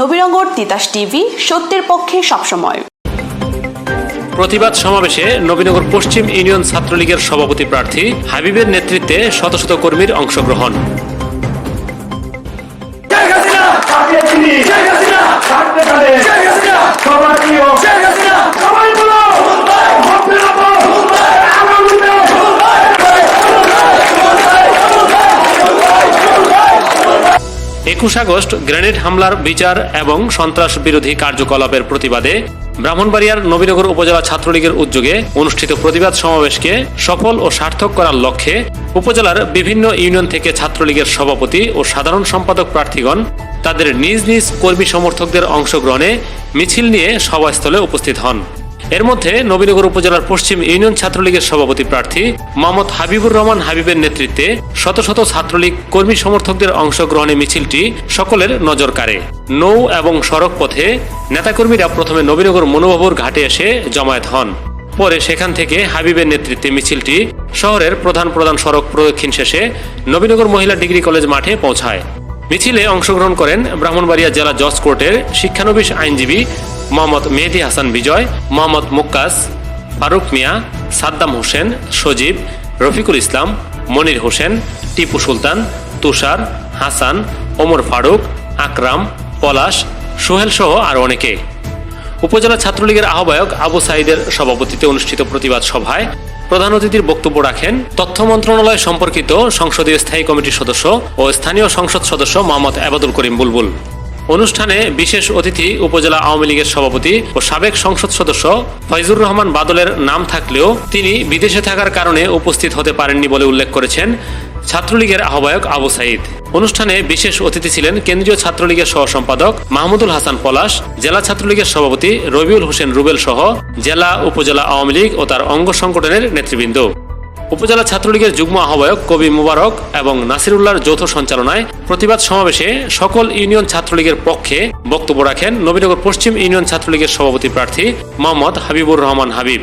Nabinagar Titas TV সত্যের পক্ষে সবসময়। প্রতিবাদ সমাবেশে নবীনগর পশ্চিম ইউনিয়ন ছাত্রলীগের সভাপতি প্রার্থী হাবিবের নেতৃত্বে শত শত কর্মীর অংশগ্রহণ। শেখ হাসিনা! একুশ আগস্ট গ্রেনেড হামলার বিচার এবং সন্ত্রাস বিরোধী কার্যকলাপের প্রতিবাদে ব্রাহ্মণবাড়িয়ার নবীনগর উপজেলা ছাত্রলীগের উদ্যোগে অনুষ্ঠিত প্রতিবাদ সমাবেশকে সফল ও সার্থক করার লক্ষ্যে উপজেলার বিভিন্ন ইউনিয়ন থেকে ছাত্রলীগের সভাপতি ও সাধারণ সম্পাদক প্রার্থীগণ তাদের নিজ নিজ কর্মী সমর্থকদের অংশগ্রহণে মিছিল নিয়ে সভাস্থলে উপস্থিত হন। এর মধ্যে নবীনগর উপজেলার পশ্চিম ইউনিয়ন ছাত্রলীগের সভাপতি প্রার্থী মোহাম্মদ হাবিবুর রহমান হাবিবের নেতৃত্বে শত শত ছাত্রলীগ কর্মী সমর্থকদের অংশগ্রহণে মিছিলটি সকলের নজর কাড়ে। নৌ এবং সড়ক পথে নেতাকর্মীরা প্রথমে নবীনগর মনোভাবর ঘাটে এসে জমায়েত হন। পরে সেখান থেকে হাবিবের নেতৃত্বে মিছিলটি শহরের প্রধান প্রধান সড়ক প্রদক্ষিণ শেষে নবীনগর মহিলা ডিগ্রি কলেজ মাঠে পৌঁছায়। মিছিলে অংশগ্রহণ করেন ব্রাহ্মণবাড়িয়া জেলা জজ কোর্টের শিক্ষানবিশ আইনজীবী মোহাম্মদ মেহেদি হাসান বিজয়, মোহাম্মদ মুক্কাস, ফারুক মিয়া, সাদ্দাম হোসেন, সজীব, রফিকুল ইসলাম, মনির হোসেন, টিপু সুলতান, তুষার, হাসান, ওমর ফারুক, আকরাম, পলাশ, সোহেল সহ আরও অনেকে। উপজেলা ছাত্রলীগের আহ্বায়ক আবু সাইদের সভাপতিত্বে অনুষ্ঠিত প্রতিবাদ সভায় প্রধান অতিথির বক্তব্য রাখেন তথ্য মন্ত্রণালয় সম্পর্কিত সংসদীয় স্থায়ী কমিটির সদস্য ও স্থানীয় সংসদ সদস্য মোহাম্মদ আবাদুল করিম বুলবুল। অনুষ্ঠানে বিশেষ অতিথি উপজেলা আওয়ামী লীগের সভাপতি ও সাবেক সংসদ সদস্য ফয়জুর রহমান বাদলের নাম থাকলেও তিনি বিদেশে থাকার কারণে উপস্থিত হতে পারেননি বলে উল্লেখ করেছেন ছাত্রলীগের আহ্বায়ক আবু সাইদ অনুষ্ঠানে বিশেষ অতিথি ছিলেন কেন্দ্রীয় ছাত্রলীগের সহ সম্পাদক মাহমুদুল হাসান পলাশ, জেলা ছাত্রলীগের সভাপতি রবিউল হোসেন রুবেল সহ জেলা উপজেলা আওয়ামী লীগ ও তার অঙ্গ সংগঠনের নেতৃবৃন্দ। উপজেলা ছাত্রলীগের যুগ্ম আহ্বায়ক কবি মুবারক এবং নাসিরুল্লাহর যৌথ সঞ্চালনায় প্রতিবাদ সমাবেশে সকল ইউনিয়ন ছাত্রলীগের পক্ষে বক্তব্য রাখেন নবীনগর পশ্চিম ইউনিয়ন ছাত্রলীগের সভাপতি প্রার্থী মোহাম্মদ হাবিবুর রহমান হাবিব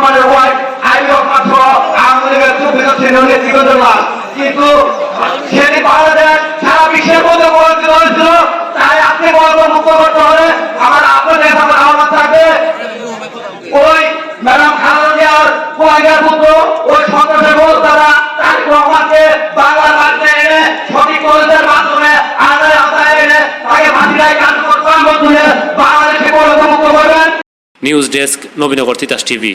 রহমানের ওয়াইফ আইন সহ আওয়ামী লীগের চব্বিশ শ্রেণির নেতৃত্বের লাশ কিন্তু সেটি বাংলাদেশ সারা বিশ্বের মধ্যে পরিচিত হয়েছিল তাই আপনি বলব করতে হলে আমার আপনাদের আমার আহ্বান থাকবে। ওই ম্যাডাম খালেদা জিয়ার কুয়াঙ্গার পুত্র, ওই সন্ত্রাসের বল তারা তারেক রহমানকে বাংলার মাটিতে এনে সঠিক কলেজের মাধ্যমে আদায় আদায় এনে তাকে মাটিরায় কার্যকর করার মাধ্যমে বাংলাদেশে পরিণত করবেন। News desk Nabinagar Titas TV.